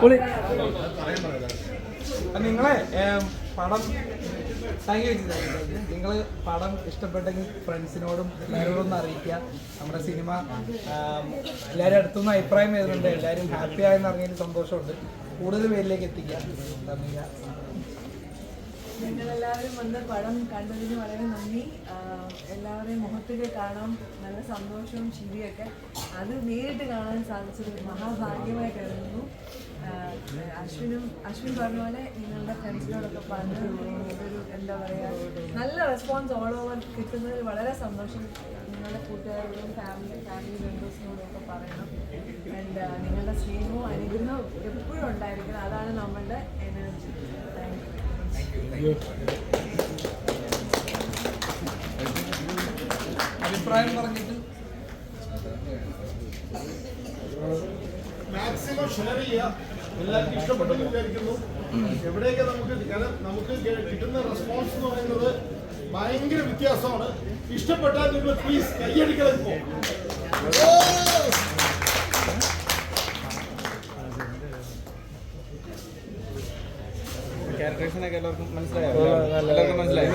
പൊളി നിങ്ങളെ പടം താങ്ക് യു നിങ്ങൾ പടം ഇഷ്ടപ്പെട്ടെങ്കിൽ ഫ്രണ്ട്സിനോടും എല്ലാവരോടും ഒന്ന് അറിയിക്കുക. നമ്മുടെ സിനിമ എല്ലാവരും അടുത്തുനിന്ന് അഭിപ്രായം വരുന്നുണ്ട് എല്ലാവരും ഹാപ്പി ആയെന്ന് അറിഞ്ഞതിൽ സന്തോഷമുണ്ട്. കൂടുതൽ പേരിലേക്ക് എത്തിക്കുക. നിങ്ങളെല്ലാവരും വന്ന് പടം കണ്ടതിന് വളരെ നന്ദി. എല്ലാവരുടെയും മുഖത്തൊക്കെ കാണാം നല്ല സന്തോഷവും ചിരിയൊക്കെ. അത് നേരിട്ട് കാണാൻ സാധിച്ചത് മഹാഭാഗ്യമായി കരുതുന്നു. അശ്വിനും അശ്വിൻ പറഞ്ഞ പോലെ നിങ്ങളുടെ ഫ്രണ്ട്സിനോടൊക്കെ പറഞ്ഞ് ഒരു എന്താ പറയുക നല്ല റെസ്പോൺസ് ഓൾ ഓവർ കിട്ടുന്നതിൽ വളരെ സന്തോഷം. നിങ്ങളുടെ കൂട്ടുകാരോടും ഫാമിലി ഫാമിലി മെമ്പേഴ്സിനോടും ഒക്കെ പറയണം ആൻഡ് നിങ്ങളുടെ സ്നേഹവും അനുഗ്രഹവും എപ്പോഴും ഉണ്ടായിരിക്കണം. അതാണ് നമ്മളുടെ എനർജി അഭിപ്രായം പറഞ്ഞിട്ട്? മാക്സിമം ഷെയർ ചെയ്യുക. എല്ലാവർക്കും ഇഷ്ടപ്പെട്ടെന്ന് വിചാരിക്കുന്നു. എവിടെയൊക്കെ നമുക്ക് കാരണം നമുക്ക് കിട്ടുന്ന റെസ്പോൺസ് എന്ന് പറയുന്നത് ഭയങ്കര വ്യത്യാസമാണ്. ഇഷ്ടപ്പെട്ടാൽ നിങ്ങൾ പ്ലീസ് കൈയടിക്കണം ഇപ്പോ ക്യാരക്ടേഴ്സിനൊക്കെ എല്ലാവർക്കും മനസ്സിലായോ? എല്ലാവർക്കും മനസ്സിലായോ?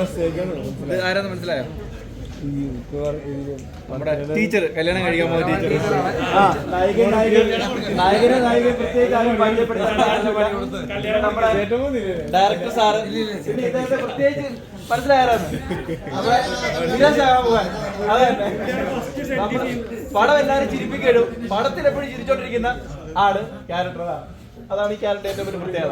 ആരാന്ന് മനസ്സിലായോ? നമ്മുടെ ടീച്ചർ കല്യാണം കഴിക്കാൻ പോകുന്ന ടീച്ചർ നായകനെ പ്രത്യേകിച്ച് ആരും പരിചയപ്പെടുത്താൻ ഡയറക്ടർ സാറ് പ്രത്യേകിച്ച് മനസ്സിലായാലും പടം എല്ലാരും ചിരിപ്പിക്കും പടത്തിൽ എപ്പോഴും ചിരിച്ചോണ്ടിരിക്കുന്ന ആൾ ക്യാരക്ടറാണ് അതാണ് അതാണ് ഈ ക്യാരക്ടർ ഏറ്റവും വലിയ പ്രത്യേകത.